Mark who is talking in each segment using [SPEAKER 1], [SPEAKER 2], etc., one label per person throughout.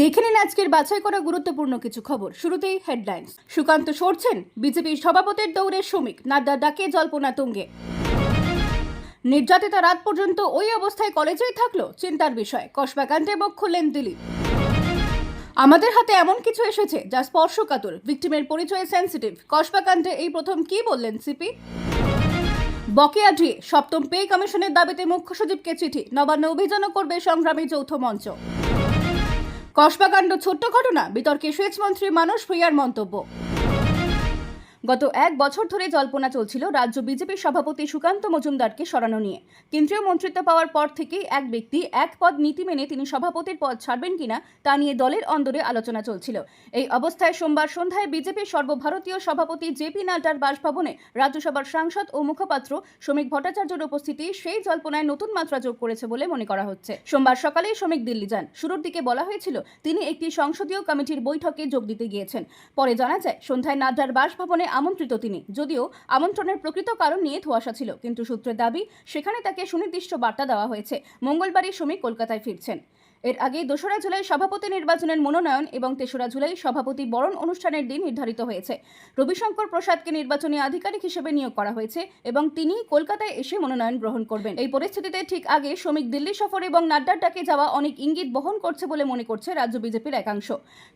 [SPEAKER 1] দেখে নিন আজকের বাছাই করা গুরুত্বপূর্ণ কিছু খবর। শুরুতেই হেডলাইন্স সুকান্ত সরছেন, বিজেপির সভাপতির দৌড়ে শ্রমিক, নাড্ডা ডাকে জল্পনা তুঙ্গে। নির্যাতিতা রাত পর্যন্ত ওই অবস্থায় কলেজেই থাকল? চিন্তার বিষয়। কসবাকাণ্ডে মুখ খুললেন দিলীপ। আমাদের হাতে এমন কিছু এসেছে যা স্পর্শকাতর। ভিকটিমের পরিচয় সেন্সিটিভ কসবাকাণ্ডে এই প্রথম কি বললেন সিপি বকেয়া ডিএ, সপ্তম পে কমিশনের দাবিতে মুখ্য সচিবকে চিঠি। নবান্ন অভিযানও করবে সংগ্রামী যৌথ মঞ্চ। কসবাকাণ্ড ছোট্ট ঘটনা বিতর্কে সেচ মন্ত্রী মানস ভূঁইয়ার মন্তব্য। গত এক বছর ধরে জল্পনা চলছিল রাজ্য বিজেপির সভাপতি সুকান্ত মজুমদারকে সরানো নিয়ে। কেন্দ্রীয় মন্ত্রিত্ব পাওয়ার পর থেকেই এক ব্যক্তি এক পদ নীতি মেনে তিনি সভাপতির পদ ছাড়বেন কিনা তা নিয়ে দলের অন্দরে আলোচনা চলছিল। এই অবস্থায় সোমবার সন্ধ্যায় বিজেপির সর্বভারতীয় সভাপতি জেপি নাড্ডার বাসভবনে রাজ্যসভার সাংসদ ও মুখপাত্র শ্রমিক ভট্টাচার্যের উপস্থিতি সেই জল্পনায় নতুন মাত্রা যোগ করেছে বলে মনে করা হচ্ছে। সোমবার সকালেই শ্রমিক দিল্লি যান। শুরুর দিকে বলা হয়েছিল, তিনি একটি সংসদীয় কমিটির বৈঠকে যোগ দিতে গিয়েছেন। পরে জানা যায়, সন্ধ্যায় নাড্ডার বাসভবনে আমন্ত্রিত তিনি। যদিও আমন্ত্রণের প্রকৃত কারণ নিয়ে ধোয়াশা ছিল, কিন্তু সূত্রের দাবি, সেখানে তাকে সুনির্দিষ্ট বার্তা দেওয়া হয়েছে। মঙ্গলবারই শ্রমিক কলকাতায় ফিরছেন। এর আগে দোসরা জুলাই সভাপতি নির্বাচনের মনোনয়ন এবং তেসরা জুলাই সভাপতি বরণ অনুষ্ঠানের দিন নির্ধারিত হয়েছে। রবিশঙ্কর প্রসাদকে নির্বাচনী আধিকারিক হিসেবে নিয়োগ করা হয়েছে এবং তিনি কলকাতায় এসে মনোনয়ন গ্রহণ করবেন। এই পরিস্থিতিতে ঠিক আগে শ্রমিক দিল্লি সফর এবং নাড্ডার ডাকে যাওয়া অনেক ইঙ্গিত বহন করছে বলে মনে করছে রাজ্য বিজেপির একাংশ।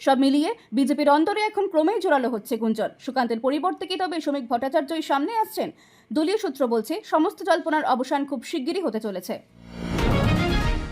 [SPEAKER 1] সব মিলিয়ে বিজেপির অন্তরে এখন ক্রমেই জোরালো হচ্ছে গুঞ্জন। সুকান্তের পরিবর্তে কি তবে শ্রমিক ভট্টাচার্যই সামনে আসছেন? দলীয় সূত্র বলছে, সমস্ত জল্পনার অবসান খুব শিগগিরই হতে চলেছে।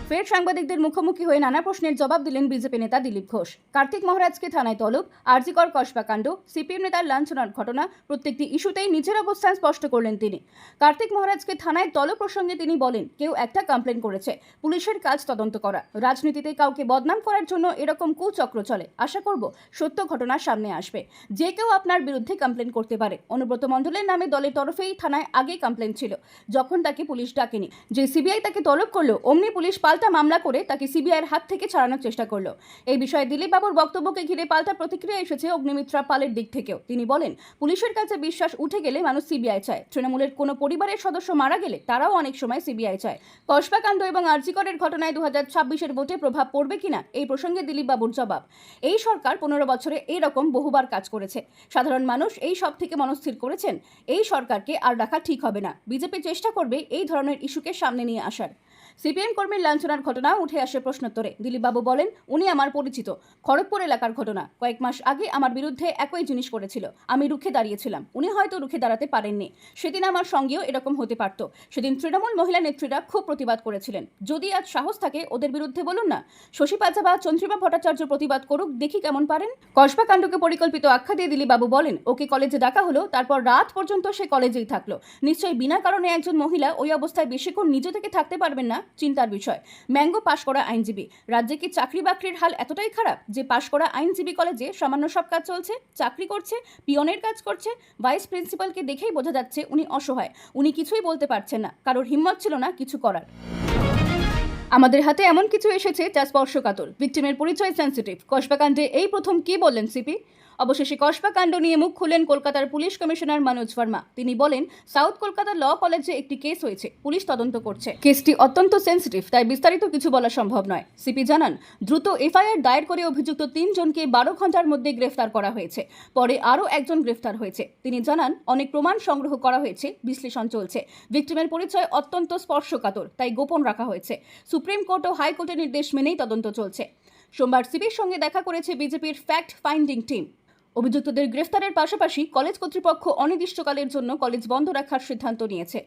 [SPEAKER 1] ফের সাংবাদিকদের মুখোমুখি হয়ে নানা প্রশ্নের জবাব দিলেন বিজেপি নেতা দিলীপ ঘোষ। কার্তিক মহারাজকে থানায় তলব, আরজিকর কসবাকাণ্ড, সিপিএম নেতার লাঞ্ছনার ঘটনা, প্রত্যেকটি ইস্যুতেই নিজের অবস্থান স্পষ্ট করলেন তিনি। কার্তিক মহারাজকে থানায় তলব প্রসঙ্গে তিনি বলেন, কেউ একটা কমপ্লেন করেছে, পুলিশের কাজ তদন্ত করা। রাজনীতিতে কাউকে বদনাম করার জন্য এরকম কুচক্র চলে। আশা করব সত্য ঘটনা সামনে আসবে। যে কেউ আপনার বিরুদ্ধে কমপ্লেন করতে পারে। অনুব্রত মণ্ডলের নামে দলের তরফেই থানায় আগে কমপ্লেন ছিল। যখন তাকে পুলিশ ডাকেনি, যে সিবিআই তাকে তলব করল, অমনি পুলিশ পাল্টা মামলা করে তাকে সিবিআইয়ের হাত থেকে ছাড়ানোর চেষ্টা করল। এই বিষয়ে দিলীপ বাবুর বক্তব্যকে ঘিরে পাল্টা প্রতিক্রিয়া এসেছে অগ্নিমিত্রা পালের দিক থেকেও। তিনি বলেন, পুলিশের কাছে বিশ্বাস উঠে গেলে মানুষ সিবিআই চায়। তৃণমূলের কোনো পরিবারের সদস্য মারা গেলে তারাও অনেক সময় সিবিআই চায়। কসবাকাণ্ড এবং আরজিকরের ঘটনায় দু হাজার ছাব্বিশের ভোটে প্রভাব পড়বে কিনা, এই প্রসঙ্গে দিলীপ বাবুর জবাব, এই সরকার পনেরো বছরে এইরকম বহুবার কাজ করেছে। সাধারণ মানুষ এই সব থেকে মনস্থির করেছেন। এই সরকারকে আর রাখা ঠিক হবে না। বিজেপি চেষ্টা করবে এই ধরনের ইস্যুকে সামনে নিয়ে আসার। সিপিএম কর্মীর লাঞ্ছনার ঘটনা উঠে আসে প্রশ্নোত্তরে। দিলীপবাবু বলেন, উনি আমার পরিচিত। খড়গপুর এলাকার ঘটনা। কয়েক মাস আগে আমার বিরুদ্ধে একই জিনিস করেছিল। আমি রুখে দাঁড়িয়েছিলাম। উনি হয়তো রুখে দাঁড়াতে পারেননি। সেদিন আমার সঙ্গেও এরকম হতে পারত। সেদিন তৃণমূল মহিলা নেত্রীরা খুব প্রতিবাদ করেছিলেন। যদি আজ সাহস থাকে, ওদের বিরুদ্ধে বলুন না। শশী পাজা বা চন্দ্রিমা ভট্টাচার্য প্রতিবাদ করুক, দেখি কেমন পারেন। কসবা কাণ্ডকে পরিকল্পিত আখ্যা দিয়ে দিলীপবাবু বলেন, ওকে কলেজে ডাকা হলো, তারপর রাত পর্যন্ত সে কলেজেই থাকল। নিশ্চয়ই বিনা কারণে একজন মহিলা ওই অবস্থায় বেশিক্ষণ নিজে থেকে থাকতে পারবেন না। চিন্তার বিষয়। ম্যাঙ্গো পাশ করা আইনজীবী, রাজ্যে কি চাকরি বাকরির হাল এতটাই খারাপ যে পাশ করা আইনজীবী কলেজে সামান্য সব কাজ চলছে, চাকরি করছে, পিয়নের কাজ করছে, ভাইস প্রিন্সিপালকে দেখেই বোঝা যাচ্ছে উনি অসহায়, উনি কিছুই বলতে পারছেন না, কারোর হিম্মত ছিল না কিছু করার। আমাদের হাতে এমন কিছু এসেছে যা স্পর্শকাতর ভিকটিমের পরিচয় সেন্সিটিভ কসবাকাণ্ডে এই প্রথম কি বললেন, সিপি? অবশেষে কসবাকাণ্ড নিয়ে মুখ খুলেন কলকাতার পুলিশ কমিশনার মনোজ ভার্মা। তিনি বলেন, সাউথ কলকাতা ল কলেজে একটি কেস হয়েছে, পুলিশ তদন্ত করছে। কেসটি অত্যন্ত সেন্সিটিভ, তাই বিস্তারিত কিছু বলা সম্ভব নয়। সিপি জানান, দ্রুত এফআইআর দায়ের করে অভিযুক্ত তিনজনকে বারো ঘণ্টার মধ্যে গ্রেফতার করা হয়েছে। পরে আরও একজন গ্রেফতার হয়েছে। তিনি জানান, অনেক প্রমাণ সংগ্রহ করা হয়েছে, বিশ্লেষণ চলছে। ভিকটিমের পরিচয় অত্যন্ত স্পর্শকাতর, তাই গোপন রাখা হয়েছে। সুপ্রিম কোর্ট ও হাইকোর্টের নির্দেশ মেনেই তদন্ত চলছে। সোমবার সিপির সঙ্গে দেখা করেছে বিজেপির ফ্যাক্ট ফাইন্ডিং টিম। অভিযুক্তদের গ্রেফতারের পাশাপাশি কলেজ কর্তৃপক্ষ অনির্দিষ্টকালের জন্য কলেজ বন্ধ রাখার সিদ্ধান্ত নিয়েছে।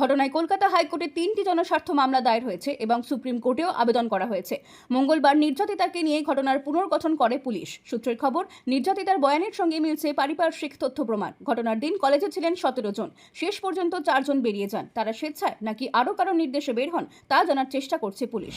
[SPEAKER 1] ঘটনায় কলকাতা হাইকোর্টে তিনটি জনস্বার্থ মামলা দায়ের হয়েছে এবং সুপ্রিম কোর্টেও আবেদন করা হয়েছে। মঙ্গলবার নির্যাতিতাকে নিয়ে ঘটনার পুনর্গঠন করে পুলিশ। সূত্রের খবর, নির্যাতিতার বয়ানের সঙ্গে মিলছে পারিপার্শ্বিক তথ্য প্রমাণ। ঘটনার দিন কলেজে ছিলেন সতেরো জন। শেষ পর্যন্ত চারজন বেরিয়ে যান। তারা স্বেচ্ছায় নাকি আরও কারও নির্দেশে বের হন, তা জানার চেষ্টা করছে পুলিশ।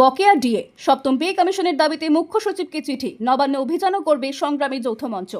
[SPEAKER 1] বকেয়া ডিএ। সপ্তম পে কমিশনের দাবিতে মুখ্য সচিবকে চিঠি। নবান্ন অভিযানও করবে সংগ্রামী যৌথ মঞ্চ।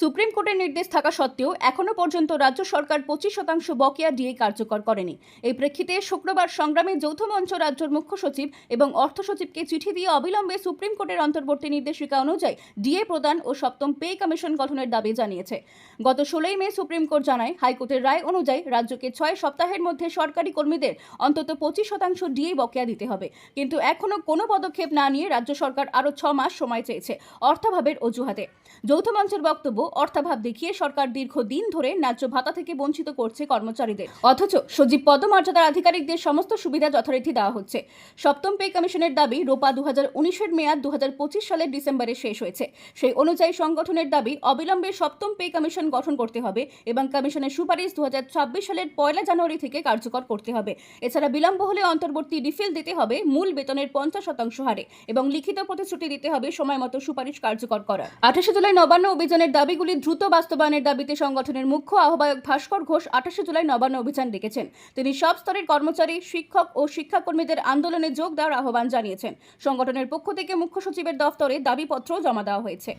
[SPEAKER 1] সুপ্রিম কোর্টের নির্দেশ থাকা সত্ত্বেও এখনও পর্যন্ত রাজ্য সরকার পঁচিশ শতাংশ বকেয়া ডিএ কার্যকর করেনি। এই প্রেক্ষিতে শুক্রবার সংগ্রামী যৌথ মঞ্চ রাজ্যের মুখ্য সচিব এবং অর্থ সচিবকে চিঠি দিয়ে অবিলম্বে সুপ্রিম কোর্টের অন্তর্বর্তী নির্দেশিকা অনুযায়ী ডিএ প্রদান ও সপ্তম পে কমিশন গঠনের দাবি জানিয়েছে। গত ষোলোই মে সুপ্রিম কোর্ট জানায়, হাইকোর্টের রায় অনুযায়ী রাজ্যকে ছয় সপ্তাহের মধ্যে সরকারি কর্মীদের অন্তত পঁচিশ শতাংশ ডিএ বকেয়া দিতে হবে। কিন্তু এখনও কোনো পদক্ষেপ না নিয়ে রাজ্য সরকার আরও ছ মাস সময় চেয়েছে অর্থাভাবের অজুহাতে। যৌথ মঞ্চের বক্তব্য, অর্থাভাব দেখিয়ে সরকার দীর্ঘদিন ধরে ন্যায্য ভাতা থেকে বঞ্চিত করছে কর্মচারীদের। অথচ সজীব পদমর্যাদার আধিকারিকদের সমস্ত সুবিধা যথারীতি দেওয়া হচ্ছে। সপ্তম পে কমিশনের দাবি রোপা দু হাজার উনিশের মেয়াদ দু হাজার পঁচিশ সালের ডিসেম্বরে শেষ হয়েছে। সেই অনুযায়ী সংগঠনের দাবি, অবিলম্বে সপ্তম পে কমিশন গঠন করতে হবে এবং কমিশনের সুপারিশ দু হাজার ছাব্বিশ সালের পয়লা জানুয়ারি থেকে কার্যকর করতে হবে। এছাড়া বিলম্ব হলে অন্তর্বর্তী রিফিল দিতে হবে মূল বেতনের পঞ্চাশ শতাংশ হারে এবং লিখিত প্রতিশ্রুতি দিতে হবে সময় মতো সুপারিশ কার্যকর করা আঠাশে জুলাই নবান্ন অভিযানের দাবিগুলি দ্রুত বাস্তবায়নের দাবিতে সংগঠনের মুখ্য আহ্বায়ক ভাস্কর ঘোষ আঠাশে জুলাই নবান্ন অভিযান ডেকেছেন। তিনি সব স্তরের কর্মচারী, শিক্ষক ও শিক্ষাকর্মীদের আন্দোলনে যোগ দেওয়ার আহ্বান জানিয়েছেন। সংগঠনের পক্ষ থেকে মুখ্য সচিবের দফতরে দাবিপত্র জমা দেওয়া হয়েছে।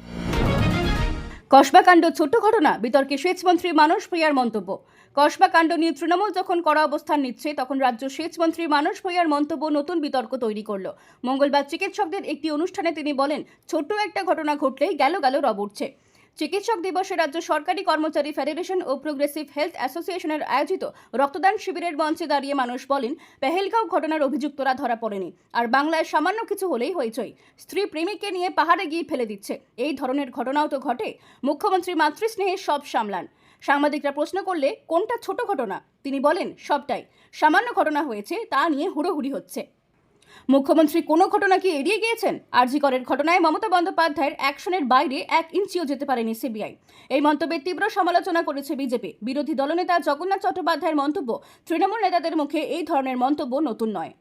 [SPEAKER 1] কসবাকাণ্ড ছোট্ট ঘটনা, বিতর্কে সেচমন্ত্রী মানস প্রিয়ার মন্তব্য। কসবাকাণ্ড নিয়ে তৃণমূল যখন কড়া অবস্থান নিচ্ছে, তখন রাজ্য সেচমন্ত্রী মানস ভূঁইয়ার মন্তব্য নতুন বিতর্ক তৈরি করল। মঙ্গলবার চিকিৎসকদের একটি অনুষ্ঠানে তিনি বলেন, ছোট্ট একটা ঘটনা ঘটলেই গেল গেল রব উঠছে। চিকিৎসক দিবসে রাজ্য সরকারি কর্মচারী ফেডারেশন ও প্রোগ্রেসিভ হেলথ অ্যাসোসিয়েশনের আয়োজিত রক্তদান শিবিরের মঞ্চে দাঁড়িয়ে মানুষ বলেন, পেহেলগাঁও ঘটনার অভিযুক্তরা ধরা পড়েনি। আর বাংলায় সামান্য কিছু হলেই হইচই। স্ত্রী প্রেমিককে নিয়ে পাহাড়ে গিয়ে ফেলে দিচ্ছে। এই ধরনের ঘটনাও তো ঘটে। মুখ্যমন্ত্রী মাতৃস্নেহে সব সামলান। সাংবাদিকরা প্রশ্ন করলে, কোনটা ছোট ঘটনা? তিনি বলেন, সবটাই। সামান্য ঘটনা হয়েছে, তা নিয়ে হুড়োহুড়ি হচ্ছে। মুখ্যমন্ত্রী কোনো ঘটনা কি এড়িয়ে গিয়েছেন? আরজিকরের ঘটনায় মমতা বন্দ্যোপাধ্যায়ের অ্যাকশনের বাইরে এক ইঞ্চিও যেতে পারেনি সিবিআই। এই মন্তব্যের তীব্র সমালোচনা করেছে বিজেপি। বিরোধী দলনেতা জগন্নাথ চট্টোপাধ্যায়ের মন্তব্য তৃণমূল নেতাদের মুখে এই ধরনের মন্তব্য নতুন নয়।